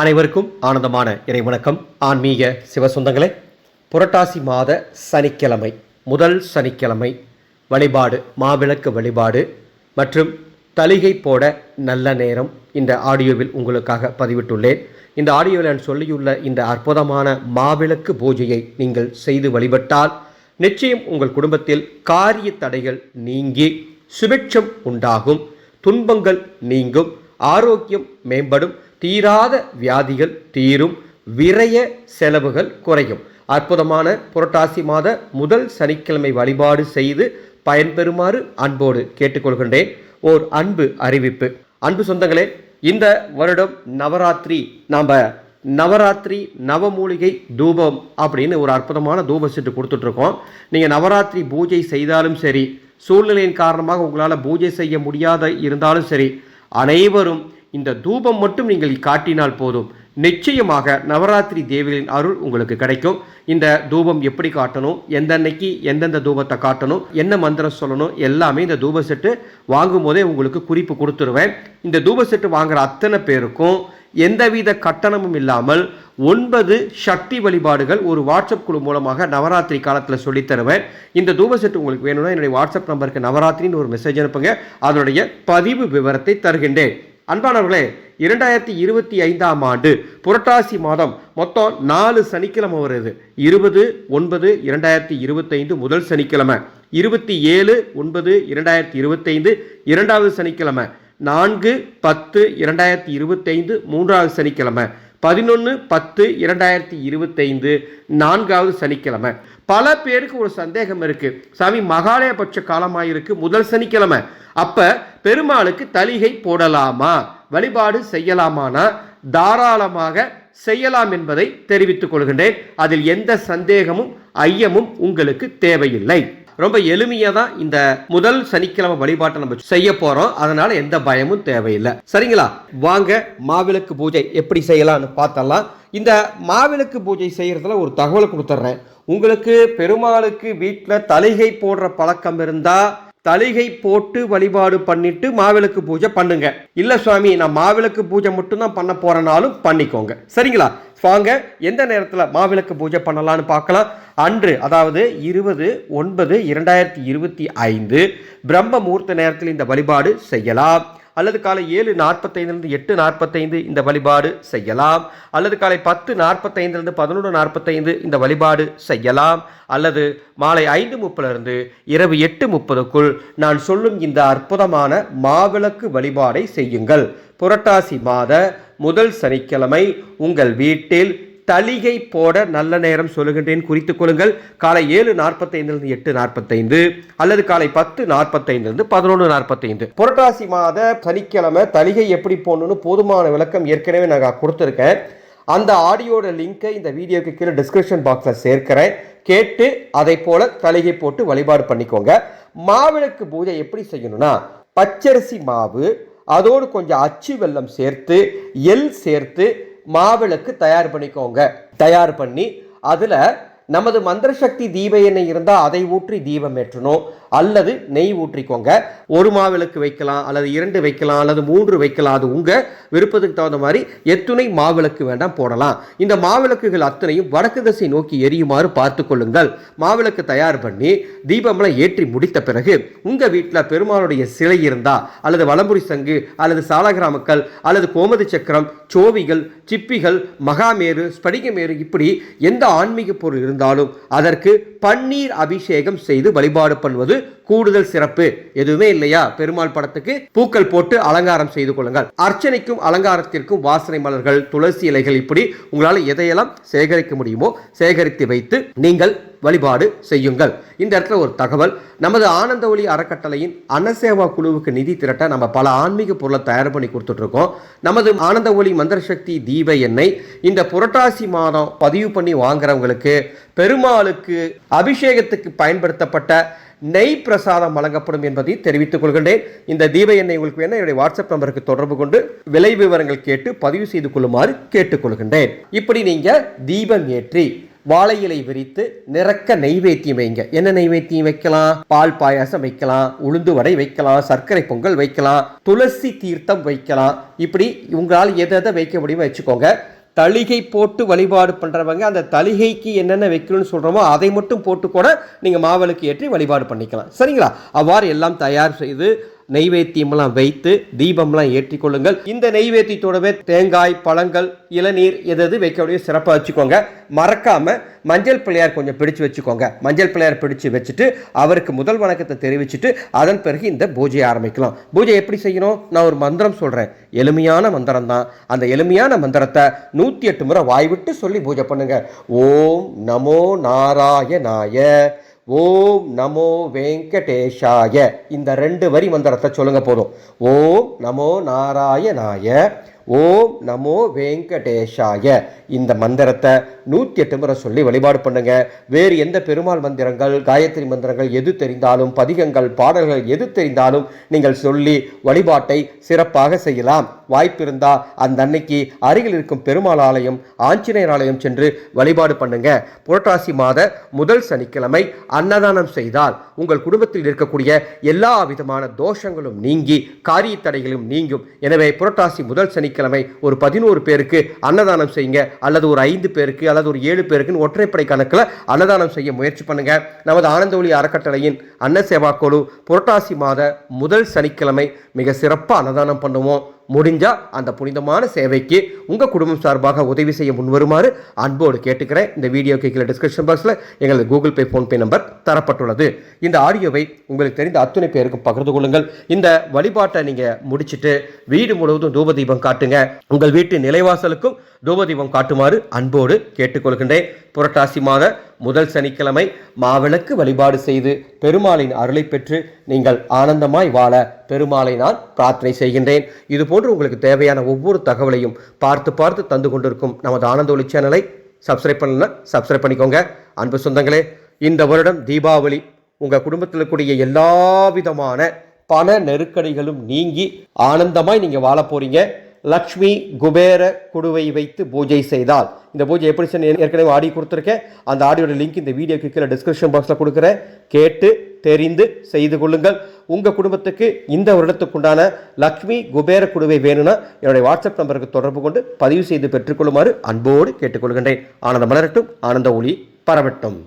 அனைவருக்கும் ஆனந்தமான இறை வணக்கம். ஆன்மீக சிவசொந்தங்களே புரட்டாசி மாத சனிக்கிழமை முதல் சனிக்கிழமை வழிபாடு மாவிளக்கு வழிபாடு மற்றும் தலிகை போட நல்ல நேரம் இந்த ஆடியோவில் உங்களுக்காக பதிவிட்டுள்ளேன். இந்த ஆடியோவில் நான் சொல்லியுள்ள இந்த அற்புதமான மாவிளக்கு பூஜையை நீங்கள் செய்து வழிபட்டால் நிச்சயம் உங்கள் குடும்பத்தில் காரிய தடைகள் நீங்கி சுபிட்சம் உண்டாகும் துன்பங்கள் நீங்கும் ஆரோக்கியம் மேம்படும் தீராத வியாதிகள் தீரும் விரய செலவுகள் குறையும். அற்புதமான புரட்டாசி மாத முதல் சனிக்கிழமை வழிபாடு செய்து பயன்பெறுமாறு அன்போடு கேட்டுக்கொள்கின்றேன். ஓர் அன்பு அறிவிப்பு. அன்பு சொந்தங்களே இந்த வருடம் நவராத்திரி நாம் நவராத்திரி நவமூலிகை தூபம் அப்படின்னு ஒரு அற்புதமான தூப செட்டு கொடுத்துட்ருக்கோம். நீங்கள் நவராத்திரி பூஜை செய்தாலும் சரி சூழ்நிலையின் காரணமாக உங்களால் பூஜை செய்ய முடியாத இருந்தாலும் சரி அனைவரும் இந்த தூபம் மட்டும் நீங்கள் காட்டினால் போதும். நிச்சயமாக நவராத்திரி தேவிகளின் அருள் உங்களுக்கு கிடைக்கும். இந்த தூபம் எப்படி காட்டணும்? எந்தன்னைக்கு எந்தெந்த தூபத்தை காட்டணும்? என்ன மந்திரம் சொல்லணும்? எல்லாமே இந்த தூப செட்டு வாங்கும் போதே உங்களுக்கு குறிப்பு கொடுத்துருவேன். இந்த தூப செட்டு வாங்குற அத்தனை பேருக்கும் எந்தவித கட்டணமும் இல்லாமல் ஒன்பது சக்தி வழிபாடுகள் ஒரு வாட்ஸ்அப் குழு மூலமாக நவராத்திரி காலத்தில் சொல்லித் தருவேன். இந்த தூப செட்டு உங்களுக்கு வேணும்னா என்னுடைய வாட்ஸ்அப் நம்பருக்கு நவராத்திரின்னு ஒரு மெசேஜ் அனுப்புங்க. அதனுடைய பதிவு விவரத்தை தருகின்றேன். அன்பானவர்களே இரண்டாயிரத்தி இருபத்தி ஐந்தாம் ஆண்டு புரட்டாசி மாதம் மொத்தம் நாலு சனிக்கிழமை வருது. இருபது ஒன்பது இரண்டாயிரத்தி இருபத்தைந்து முதல் சனிக்கிழமை. இருபத்தி ஏழு ஒன்பது இரண்டாயிரத்தி இருபத்தைந்து இரண்டாவது சனிக்கிழமை. நான்கு பத்து இரண்டாயிரத்தி இருபத்தைந்து மூன்றாவது சனிக்கிழமை. பதினொன்று பத்து இரண்டாயிரத்தி இருபத்தைந்து நான்காவது சனிக்கிழமை. பல பேருக்கு ஒரு சந்தேகம் இருக்கு. சாமி மகாலயபட்ச காலமாக இருக்கு முதல் சனிக்கிழமை. அப்ப பெருமாளுக்கு தலிகை போடலாமா? வழிபாடு செய்யலாமானா? தாராளமாக செய்யலாம் என்பதை தெரிவித்துக் கொள்கின்றேன். அதில் எந்த சந்தேகமும் ஐயமும் உங்களுக்கு தேவையில்லை. ரொம்ப எளிமையாக தான் இந்த முதல் சனிக்கிழமை வழிபாட்டை நம்ம செய்ய போறோம். அதனால எந்த பயமும் தேவையில்லை. சரிங்களா? வாங்க மாவிளக்கு பூஜை எப்படி செய்யலாம்னு பார்த்தலாம் இந்த மாவிளக்கு பூஜை செய்யறதுல ஒரு தகவலை கொடுத்துட்றேன் உங்களுக்கு பெருமாளுக்கு வீட்டில் தலிகை போடுற பழக்கம் இருந்தால் தலிகை போட்டு வழிபாடு பண்ணிட்டு மாவிளக்கு பூஜை பண்ணுங்க. இல்ல சுவாமி நான் மாவிளக்கு பூஜை மட்டும்தான் பண்ண போறனாலும் பண்ணிக்கோங்க. சரிங்களா? வாங்க எந்த நேரத்தில் மாவிளக்கு பூஜை பண்ணலான்னு பார்க்கலாம். அன்று அதாவது இருபது ஒன்பது இரண்டாயிரத்தி இருபத்தி ஐந்து பிரம்ம முகூர்த்த நேரத்தில் இந்த வழிபாடு செய்யலாம். அல்லது காலை ஏழு நாற்பத்தைந்துலேருந்து எட்டு நாற்பத்தைந்து இந்த வழிபாடு செய்யலாம். அல்லது காலை பத்து நாற்பத்தைந்துலேருந்து பதினொன்று நாற்பத்தைந்து இந்த வழிபாடு செய்யலாம். அல்லது மாலை ஐந்து முப்பதுலேருந்து இரவு எட்டு முப்பதுக்குள் நான் சொல்லும் இந்த அற்புதமான மாவிளக்கு வழிபாடை செய்யுங்கள். புரட்டாசி மாத முதல் சனிக்கிழமை உங்கள் வீட்டில் தளிகை போட நல்ல நேரம் சொல்லுகின்றேன். குறித்துக் கொள்ளுங்கள். காலை ஏழு நாற்பத்தைந்திலிருந்து எட்டு நாற்பத்தைந்து அல்லது காலை பத்து நாற்பத்தைந்திலிருந்து பதினொன்று நாற்பத்தைந்து. புரட்டாசி மாத சனிக்கிழமை தளிகை எப்படி போடணும்னு போதுமான விளக்கம் ஏற்கனவே நான் கொடுத்துருக்கேன். அந்த ஆடியோட லிங்கை இந்த வீடியோக்கு கீழே டிஸ்கிரிப்ஷன் பாக்ஸில் சேர்க்கிறேன். கேட்டு அதை போல தளிகை போட்டு வழிபாடு பண்ணிக்கோங்க. மாவிளக்கு பூஜை எப்படி செய்யணும்னா பச்சரிசி மாவு அதோடு கொஞ்சம் அச்சு வெல்லம் சேர்த்து எள் சேர்த்து மாவிளக்கு தயார் பண்ணிக்கோங்க. தயார் பண்ணி அதில் நமது மந்திரசக்தி தீப எண்ணெய் இருந்தால் அதை ஊற்றி தீபம் ஏற்றணும். அல்லது நெய் ஊற்றிக்கோங்க. ஒரு மாவிளக்கு வைக்கலாம் அல்லது இரண்டு வைக்கலாம் அல்லது மூன்று வைக்கலாம். அது உங்கள் விருப்பத்துக்கு தகுந்த மாதிரி எத்துணை மாவிளக்கு வேண்டாம் போடலாம். இந்த மாவிளக்குகள் அத்தனையும் வடக்கு திசை நோக்கி எரியுமாறு பார்த்து கொள்ளுங்கள். மாவிளக்கு தயார் பண்ணி தீபம்லாம் ஏற்றி முடித்த பிறகு உங்கள் வீட்டில் பெருமாளுடைய சிலை இருந்தா அல்லது வலம்புரி சங்கு அல்லது சாலகிராமக்கள் அல்லது கோமதி சக்கரம் சோவிகள் சிப்பிகள் மகாமேரு ஸ்படிகமேரு இப்படி எந்த ஆன்மீக பொருள் இருந்தால் இருந்தாலும் அதற்கு பன்னீர் அபிஷேகம் செய்து வழிபாடு பண்ணுவது கூடுதல் சிறப்பு. எதுவுமே இல்லையா? பெருமாள் படத்துக்கு பூக்கள் போட்டு அலங்காரம் செய்து கொள்ளுங்கள். அர்ச்சனைக்கும் அலங்காரத்திற்கும் வாசனை மலர்கள் துளசி இலைகள் இப்படி உங்களால் எதையெல்லாம் சேகரிக்க முடியுமோ சேகரித்து வைத்து நீங்கள் வழிபாடு செய்யுங்கள். இந்த இடத்துல ஒரு தகவல். நமது ஆனந்த ஒளி அறக்கட்டளையின் அன்னசேவா குழுவுக்கு நிதி திரட்ட நம்ம பல ஆன்மீக பொருளை தயார் பண்ணி கொடுத்துட்ருக்கோம். நமது ஆனந்த ஒளி மந்திர சக்தி தீப எண்ணெய் இந்த புரட்டாசி மாதம் பதிவு பண்ணி வாங்குறவங்களுக்கு பெருமாளுக்கு அபிஷேகத்துக்கு பயன்படுத்தப்பட்ட நெய் பிரசாதம் வழங்கப்படும் என்பதை தெரிவித்துக் கொள்கின்றேன். இந்த தீப எண்ணெய் உங்களுக்கு வேணும் என்னுடைய வாட்ஸ்அப் நம்பருக்கு தொடர்பு கொண்டு விலை விவரங்கள் கேட்டு பதிவு செய்து கொள்ளுமாறு கேட்டுக்கொள்கின்றேன். இப்படி நீங்கள் தீபம் ஏற்றி வாழை இலை விரித்து நிறக்க நெய்வேத்தியம் வைங்க. என்ன நெய்வேத்தியம் வைக்கலாம்? பால் பாயாசம் வைக்கலாம் உளுந்து வடை வைக்கலாம் சர்க்கரை பொங்கல் வைக்கலாம் துளசி தீர்த்தம் வைக்கலாம். இப்படி உங்களால் எதை எதை வைக்க முடியுமோ வச்சுக்கோங்க. தளிகை போட்டு வழிபாடு பண்ணுறவங்க அந்த தளிகைக்கு என்னென்ன வைக்கணும்னு சொல்கிறோமோ அதை மட்டும் போட்டு கூட நீங்கள் மாவிளக்கு ஏற்றி வழிபாடு பண்ணிக்கலாம். சரிங்களா? அவ்வாறு எல்லாம் தயார் செய்து நெய்வேத்தியமெல்லாம் வைத்து தீபம்லாம் ஏற்றி கொள்ளுங்கள் இந்த நெய்வேத்தியத்தோடவே தேங்காய் பழங்கள் இளநீர் எது எது வைக்க முடியும் சிறப்பாக வச்சுக்கோங்க. மறக்காம மஞ்சள் பிள்ளையார் கொஞ்சம் பிடிச்சு வச்சுக்கோங்க. மஞ்சள் பிள்ளையார் பிடிச்சு வச்சுட்டு அவருக்கு முதல் வணக்கத்தை தெரிவிச்சுட்டு அதன் பிறகு இந்த பூஜையை ஆரம்பிக்கலாம். பூஜை எப்படி செய்யணும்? நான் ஒரு மந்திரம் சொல்கிறேன் எளிமையான மந்திரம் தான் அந்த எளிமையான மந்திரத்தை நூற்றி எட்டு முறை வாய் விட்டு சொல்லி பூஜை பண்ணுங்க. ஓம் நமோ நாராயணாய ஓம் நமோ வெங்கடேஷாய. இந்த ரெண்டு வரி மந்திரத்தை சொல்லுங்க போதும். ஓம் நமோ நாராயணாய. ஓம் நமோ வெங்கடேஷாய. இந்த மந்திரத்தை நூற்றி எட்டு முறை சொல்லி வழிபாடு பண்ணுங்க. வேறு எந்த பெருமாள் மந்திரங்கள் காயத்ரி மந்திரங்கள் எது தெரிந்தாலும் பதிகங்கள் பாடல்கள் எது தெரிந்தாலும் நீங்கள் சொல்லி வழிபாட்டை சிறப்பாக செய்யலாம். வாய்ப்பு இருந்தால் அந்த அன்னைக்கு அருகில் இருக்கும் பெருமாள் ஆலயம் ஆஞ்சநேயர் ஆலயம் சென்று வழிபாடு பண்ணுங்க. புரட்டாசி மாத முதல் சனிக்கிழமை அன்னதானம் செய்தால் உங்கள் குடும்பத்தில் இருக்கக்கூடிய எல்லா விதமான தோஷங்களும் நீங்கி காரிய தடைகளும் நீங்கும். எனவே புரட்டாசி முதல் சனி சனிக்கிழமை ஒரு பதினோரு பேருக்கு அன்னதானம் செய்யுங்க அல்லது ஒரு ஐந்து பேருக்கு அல்லது ஒரு ஏழு பேருக்குன்னு ஒற்றைப்படை கணக்கில் அன்னதானம் செய்ய முயற்சி பண்ணுங்க. நமது ஆனந்த ஒளி அறக்கட்டளையின் அன்ன சேவா குழு புரட்டாசி மாத முதல் சனிக்கிழமை மிக சிறப்பாக அன்னதானம் பண்ணுவோம். முடிஞ்சால் அந்த புனிதமான சேவைக்கு உங்கள் குடும்பம் சார்பாக உதவி செய்ய முன்வருமாறு அன்போடு கேட்டுக்கிறேன். இந்த வீடியோ கீழே டிஸ்கிரிப்ஷன் பாக்ஸில் எங்களது கூகுள் பே ஃபோன்பே நம்பர் தரப்பட்டுள்ளது. இந்த ஆடியோவை உங்களுக்கு தெரிந்த அத்துணை பேருக்கும் பகிர்ந்து கொள்ளுங்கள். இந்த வழிபாட்டை நீங்கள் முடிச்சுட்டு வீடு முழுவதும் தூப தீபம் காட்டுங்க. உங்கள் வீட்டு நிலைவாசலுக்கும் தூபதீபம் காட்டுமாறு அன்போடு கேட்டுக்கொள்கின்றேன். புரட்டாசி மாத முதல் சனிக்கிழமை மாவிளக்கு வழிபாடு செய்து பெருமாளின் அருளை பெற்று நீங்கள் ஆனந்தமாய் வாழ பெருமாளை நான் பிரார்த்தனை செய்கின்றேன். இதுபோன்று உங்களுக்கு தேவையான ஒவ்வொரு தகவலையும் பார்த்து பார்த்து தந்து கொண்டிருக்கும் நமது ஆனந்த ஒளி சேனலை சப்ஸ்கிரைப் பண்ணல சப்ஸ்கிரைப் பண்ணிக்கோங்க. அன்பு சொந்தங்களே இந்த வருடம் தீபாவளி உங்கள் குடும்பத்தில் இருக்கக்கூடிய எல்லா விதமான பண நெருக்கடிகளும் நீங்கி ஆனந்தமாய் நீங்கள் வாழ போகிறீங்க லக்ஷ்மி குபேர குடுவை வைத்து பூஜை செய்தால் இந்த பூஜை எப்படி செய்ய ஏற்கனவே ஆடி கொடுத்துருக்கேன். அந்த ஆடியோட லிங்க் இந்த வீடியோக்கு கீழே டிஸ்கிரிப்ஷன் பாக்ஸில் கொடுக்குறேன். கேட்டு தெரிந்து செய்து கொள்ளுங்கள். உங்கள் குடும்பத்துக்கு இந்த வருடத்துக்குண்டான லக்ஷ்மி குபேர குடுவை வேணும்னா என்னுடைய வாட்ஸ்அப் நம்பருக்கு தொடர்பு கொண்டு பதிவு செய்து பெற்றுக்கொள்ளுமாறு அன்போடு கேட்டுக்கொள்கின்றேன். ஆனந்த மலரட்டும் ஆனந்த ஒளி பரவட்டும்.